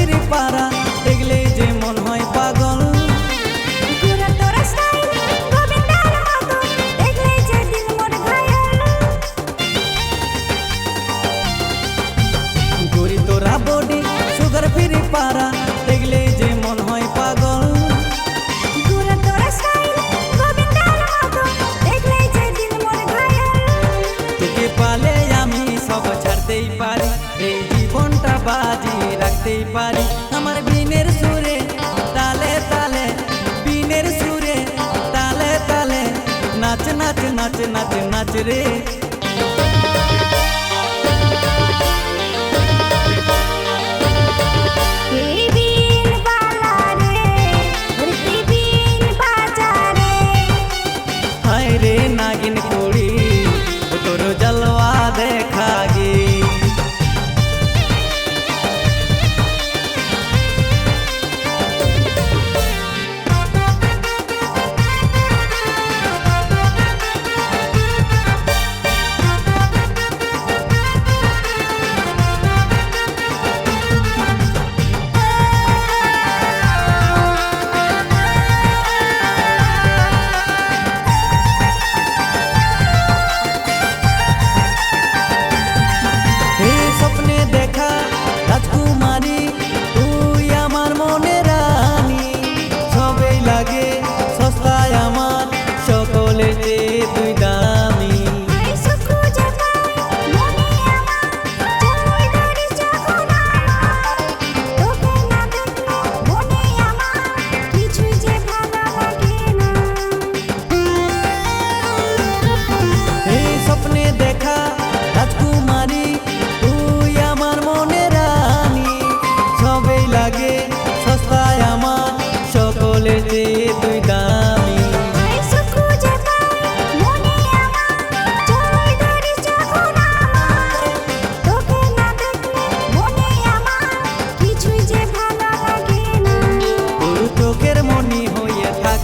পৃথিবীর পাড়া দেখলেই যে মন হয় পাগল। গরি তোরা বডি সুগার ফিরে পারা দেখলেই যে মন হয় পাগল। তোকে পালে আমি সব ছাড়তেই পারি পারি আমার বিনের সুরে, তালে তালে, বিনের সুরে, তালে তালে, নাচ নাচ নাচ নাচ নাচ রে।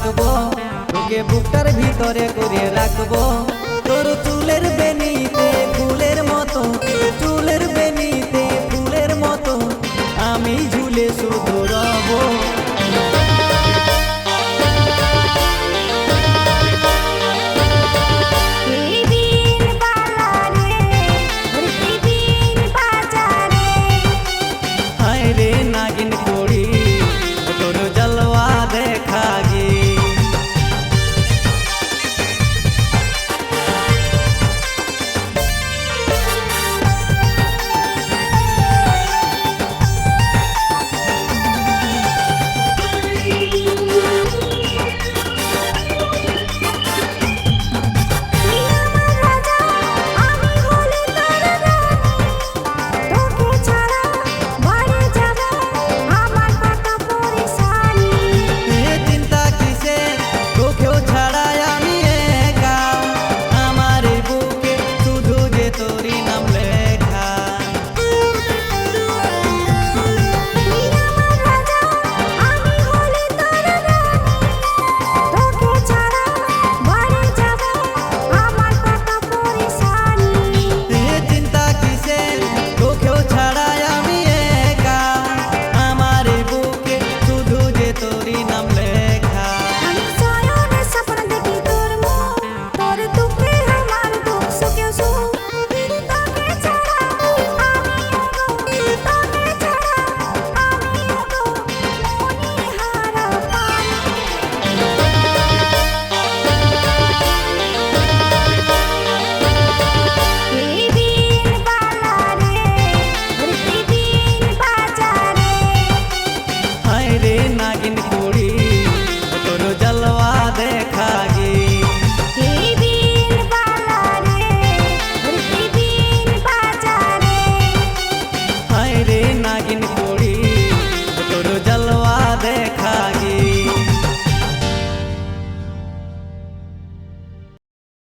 রাখব। তোকে বুকটার ভিতরে করে রাখব। তোর চুলের বেনি